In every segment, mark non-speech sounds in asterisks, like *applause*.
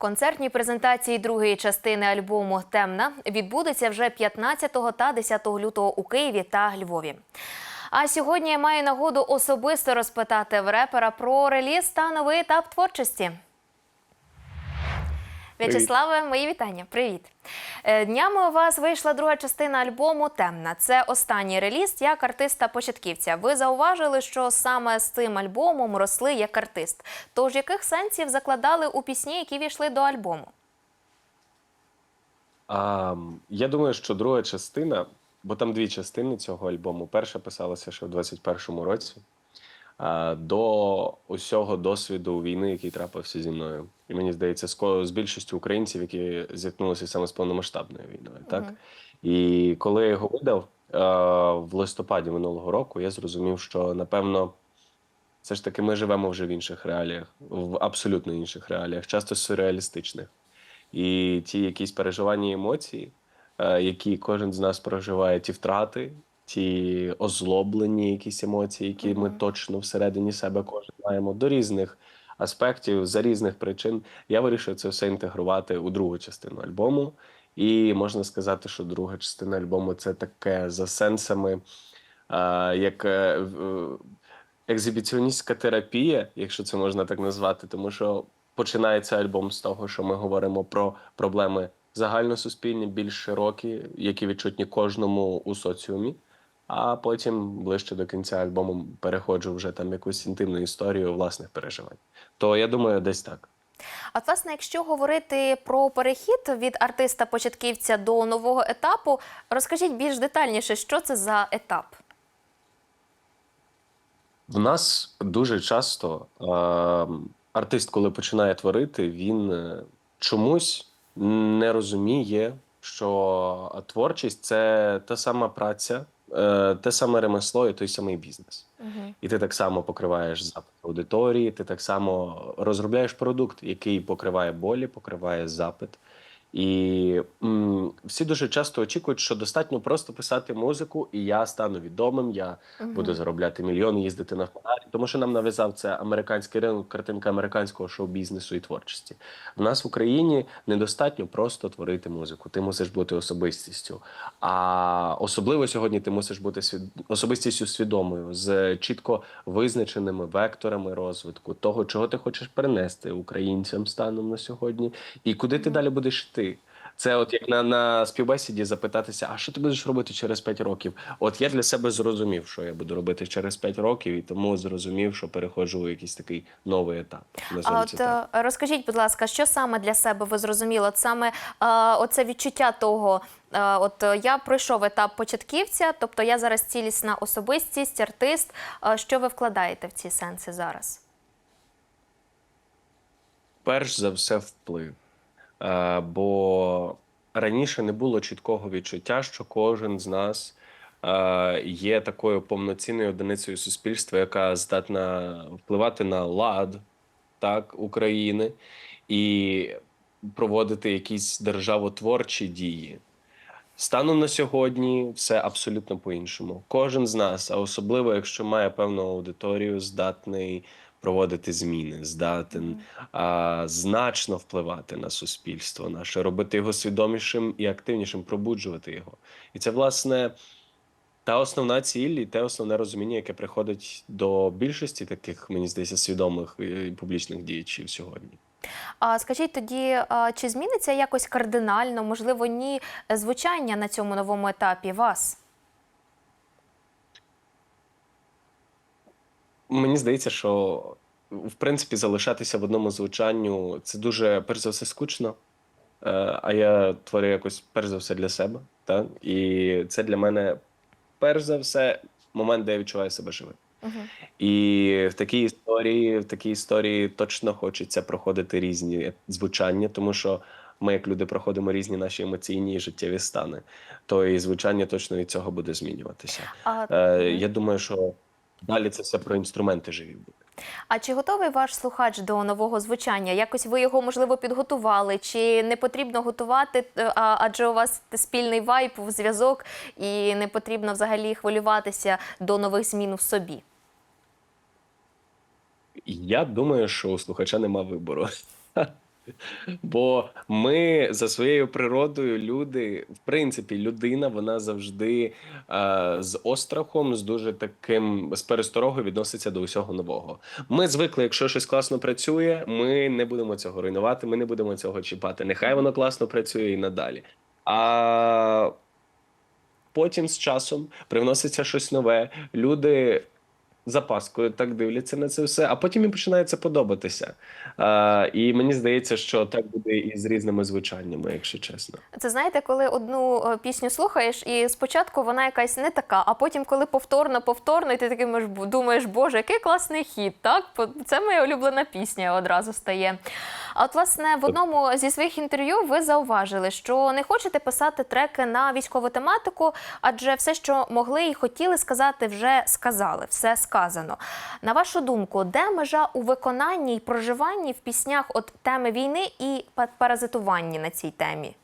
Концертні презентації другої частини альбому Темна відбудуться вже 15 та 10 лютого у Києві та Львові. А сьогодні я маю нагоду особисто розпитати в репера про реліз та новий етап творчості. В'ячеславе, мої вітання. Привіт. Е, Днями у вас вийшла друга частина альбому Темна. Це останній реліз як артиста-початківця. Ви зауважили, що саме з цим альбомом росли як артист. Тож яких сенсів закладали у пісні, які війшли до альбому? А, я думаю, що друга частина, бо там дві частини цього альбому. Перша писалася ще в 21-му році. А, до усього досвіду війни, який трапився зі мною. І мені здається, з, з більшістю українців, які зіткнулися саме з повномасштабною війною. Так? І коли я його видав е, в листопаді минулого року, я зрозумів, що напевно. Все ж таки, ми живемо вже в інших реаліях, в абсолютно інших реаліях, часто сюрреалістичних. І ті якісь переживання і емоції, е, які кожен з нас проживає, ті втрати, ті озлоблені якісь емоції, які ми точно всередині себе кожен маємо до різних аспектів, за різних причин. Я вирішив це все інтегрувати у другу частину альбому. І можна сказати, що друга частина альбому це таке за сенсами, е, як е, в- екзибіціоністська терапія, якщо це можна так назвати, тому що починається альбом з того, що ми говоримо про проблеми загальносуспільні, більш широкі, які відчутні кожному у соціумі. А потім ближче до кінця альбому переходжу вже там якусь інтимну історію власних переживань. То я думаю, десь так. От, власне, якщо говорити про перехід від артиста-початківця до нового етапу, розкажіть більш детальніше, що це за етап? В нас дуже часто е, артист, коли починає творити, він е, чомусь не розуміє, що творчість це та сама праця, те саме ремесло і той самий бізнес. Угу. І ти так само покриваєш запит аудиторії, ти так само розробляєш продукт, який покриває болі, покриває запит. І м, всі дуже часто очікують, що достатньо просто писати музику, і я стану відомим, я буду заробляти мільйони, їздити на Феррарі, тому що нам нав'язав це американський ринок, картинка американського шоу-бізнесу і творчості. В нас в Україні недостатньо просто творити музику. Ти мусиш бути особистістю. А особливо сьогодні ти мусиш бути свід... особистістю свідомою з чітко визначеними векторами розвитку, того, чого ти хочеш перенести українцям станом на сьогодні, і куди ти далі будеш йти. Це от як на, на співбесіді запитатися, а що ти будеш робити через 5 років? От я для себе зрозумів, що я буду робити через 5 років, і тому зрозумів, що переходжу у якийсь такий новий етап. А от так. е, розкажіть, будь ласка, що саме для себе ви зрозуміли? От саме е, оце відчуття того, е, от е, я пройшов етап початківця, тобто я зараз цілісна особистість, артист. Що ви вкладаєте в ці сенси зараз? Перш за все, вплив. Е, бо раніше не було чіткого відчуття, що кожен з нас е, є такою повноцінною одиницею суспільства, яка здатна впливати на лад так, України і проводити якісь державотворчі дії. Станом на сьогодні все абсолютно по-іншому. Кожен з нас, а особливо якщо має певну аудиторію, здатний проводити зміни, здатен а, значно впливати на суспільство наше, робити його свідомішим і активнішим, пробуджувати його. І це, власне, та основна ціль і те основне розуміння, яке приходить до більшості таких, мені здається, свідомих і публічних діячів сьогодні. А скажіть тоді, чи зміниться якось кардинально, можливо, ні, звучання на цьому новому етапі вас? Мені здається, що в принципі залишатися в одному звучанню це дуже перш за все скучно. Е, А я творю якось перш за все для себе. Так? І це для мене перш за все момент, де я відчуваю себе живим. Угу. І в такій історії, в такій історії точно хочеться проходити різні звучання, тому що ми, як люди, проходимо різні наші емоційні і життєві стани. То і звучання точно від цього буде змінюватися. А, Е, я думаю, що далі це все про інструменти живі буде. а чи готовий ваш слухач до нового звучання? Якось ви його можливо підготували? Чи не потрібно готувати, е, а, адже у вас спільний вайб, зв'язок, і не потрібно взагалі хвилюватися до нових змін в собі? Я думаю, що у слухача нема вибору. *laughs* Бо ми за своєю природою, люди, в принципі, людина, вона завжди е, з острахом, з дуже таким з пересторогою відноситься до усього нового. Ми звикли, якщо щось класно працює, ми не будемо цього руйнувати, ми не будемо цього чіпати. Нехай воно класно працює і надалі. А потім з часом привноситься щось нове. Люди запаскою так дивляться на це все, а потім їм починає це подобатися. А, і мені здається, що так буде і з різними звучаннями, якщо чесно. Це знаєте, коли одну е, пісню слухаєш, і спочатку вона якась не така, а потім, коли повторно, повторно, і ти такий мож- думаєш, боже, який класний хіт, так? Це моя улюблена пісня одразу стає. А от, власне, в одному зі своїх інтерв'ю ви зауважили, що не хочете писати треки на військову тематику, адже все, що могли і хотіли сказати, вже сказали, все сказано. На вашу думку, де межа у виконанні і проживанні в піснях от теми війни і па- паразитуванні на цій темі?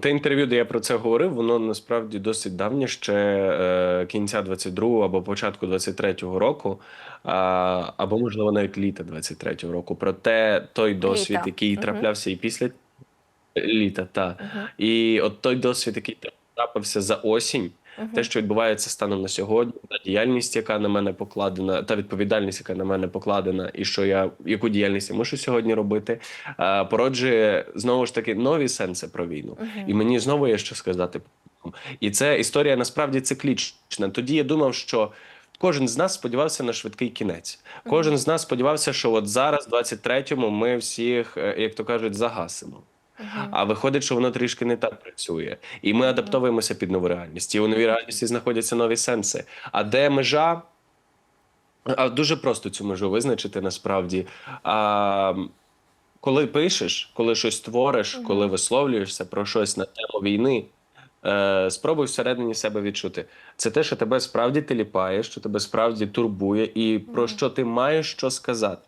Те інтерв'ю, де я про це говорив, воно насправді досить давнє, ще е, кінця 22-го або початку 23-го року, а, або можливо навіть літа 23-го року. Проте той досвід, Літа. який Мгм. траплявся і після літа, та і от той досвід, який трапився за осінь. Те, що відбувається станом на сьогодні, та діяльність, яка на мене покладена, та відповідальність, яка на мене покладена, і що я яку діяльність я мушу сьогодні робити, е, породжує знову ж таки нові сенси про війну. І мені знову є що сказати. І це історія насправді циклічна. Тоді я думав, що. Кожен з нас сподівався на швидкий кінець. Кожен з нас сподівався, що от зараз, в 23-му, ми всіх, е, як то кажуть, загасимо. А виходить, що воно трішки не так працює, і ми адаптовуємося під нову реальність. І у новій реальності знаходяться нові сенси. А де межа? А дуже просто цю межу визначити насправді. А, коли пишеш, коли щось твориш, коли висловлюєшся про щось на тему війни, е, спробуй всередині себе відчути. Це те, що тебе справді теліпає, що тебе справді турбує, і про що ти маєш що сказати.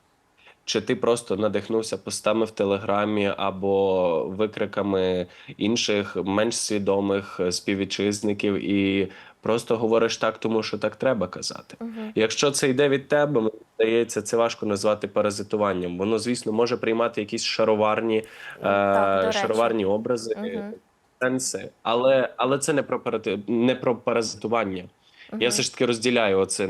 Чи ти просто надихнувся постами в телеграмі або викриками інших менш свідомих е, співвітчизників і просто говориш так, тому що так треба казати? Якщо це йде від тебе, мені здається, це важко назвати паразитуванням. Воно, звісно, може приймати якісь шароварні, Так, е, речі. шароварні образи, Мгм. сенси, але, але це не про парати- не про паразитування. Я все ж таки розділяю оце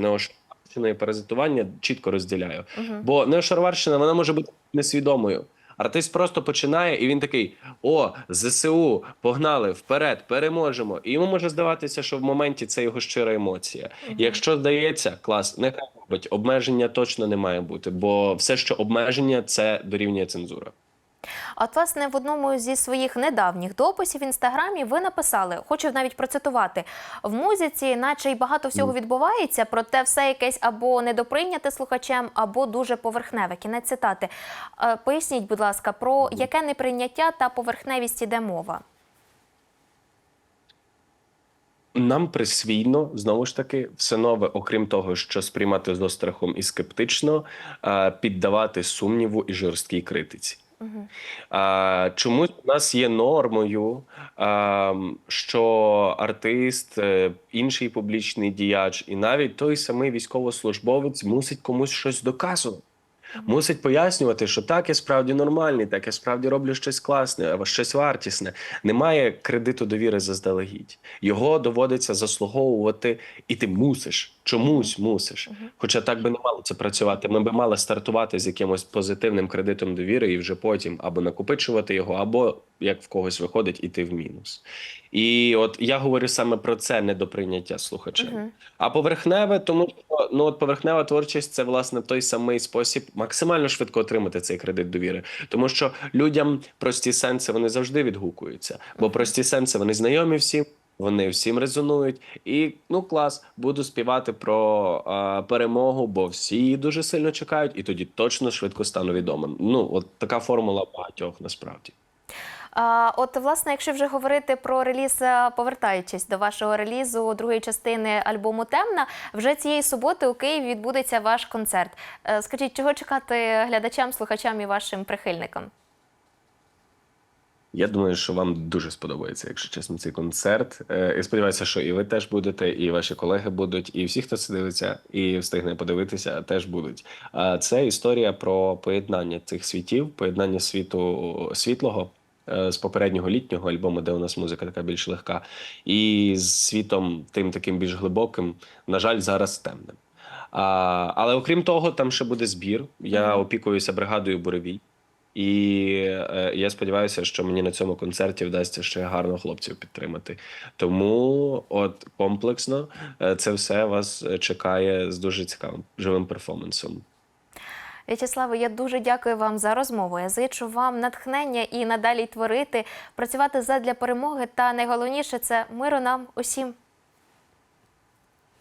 неошароварщина і паразитування, чітко розділяю. Бо неошароварщина вона може бути несвідомою. Артист просто починає, і він такий: О, ЗСУ, погнали вперед, переможемо. І йому може здаватися, що в моменті це його щира емоція. Якщо здається, клас, нехай робить. Обмеження точно не має бути, бо все, що обмеження, це дорівнює цензура. А От, власне, в одному зі своїх недавніх дописів в інстаграмі ви написали, хочу навіть процитувати: в музиці, наче й багато всього відбувається, проте все якесь або недоприйняте слухачем, або дуже поверхневе. Кінець цитати. Е, Поясніть, будь ласка, про яке неприйняття та поверхневість іде мова? Нам присвійно знову ж таки все нове, окрім того, що сприймати з острахом і скептично, е, піддавати сумніву і жорсткій критиці. А, чомусь у нас є нормою, а, що артист, е, інший публічний діяч, і навіть той самий військовослужбовець мусить комусь щось доказувати. Мусить пояснювати, що так, я справді нормальний, так я справді роблю щось класне, або щось вартісне. Немає кредиту довіри заздалегідь. Його доводиться заслуговувати, і ти мусиш, чомусь мусиш. Хоча так би не мало це працювати. Ми би мали стартувати з якимось позитивним кредитом довіри і вже потім або накопичувати його, або як в когось виходить, іти в мінус. І от я говорю саме про це недоприйняття слухачем. А поверхневе, тому що ну от поверхнева творчість це власне той самий спосіб максимально швидко отримати цей кредит довіри, тому що людям прості сенси вони завжди відгукуються, бо прості сенси вони знайомі всім. Вони всім резонують, і ну клас, буду співати про а, перемогу, бо всі її дуже сильно чекають, і тоді точно швидко стану відомим. Ну от така формула багатьох насправді. От, власне, якщо вже говорити про реліз, е, повертаючись до вашого релізу другої частини альбому Темна, вже цієї суботи у Києві відбудеться ваш концерт. Е, Скажіть, чого чекати глядачам, слухачам і вашим прихильникам? Я думаю, що вам дуже сподобається, якщо чесно, цей концерт. Е, І сподіваюся, що і ви теж будете, і ваші колеги будуть, і всі, хто це дивиться і встигне подивитися, теж будуть. Це історія про поєднання цих світів, поєднання світу світлого е, з попереднього літнього альбому, де у нас музика така більш легка, і з світом тим таким більш глибоким, на жаль, зараз темним. А, але окрім того, там ще буде збір. Я опікуюся бригадою Буревій. І е, я сподіваюся, що мені на цьому концерті вдасться ще гарно хлопців підтримати. Тому, от комплексно, е, це все вас е, чекає з дуже цікавим живим перформансом. В'ячеславе, я дуже дякую вам за розмову. Я зичу вам натхнення і надалі творити, працювати задля перемоги. Та найголовніше це миру нам усім.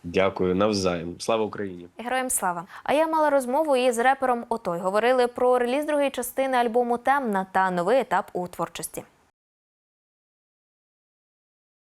Дякую навзаєм. Слава Україні! Героям слава! А я мала розмову із репером Отой. Говорили про реліз другої частини альбому Темна та новий етап у творчості.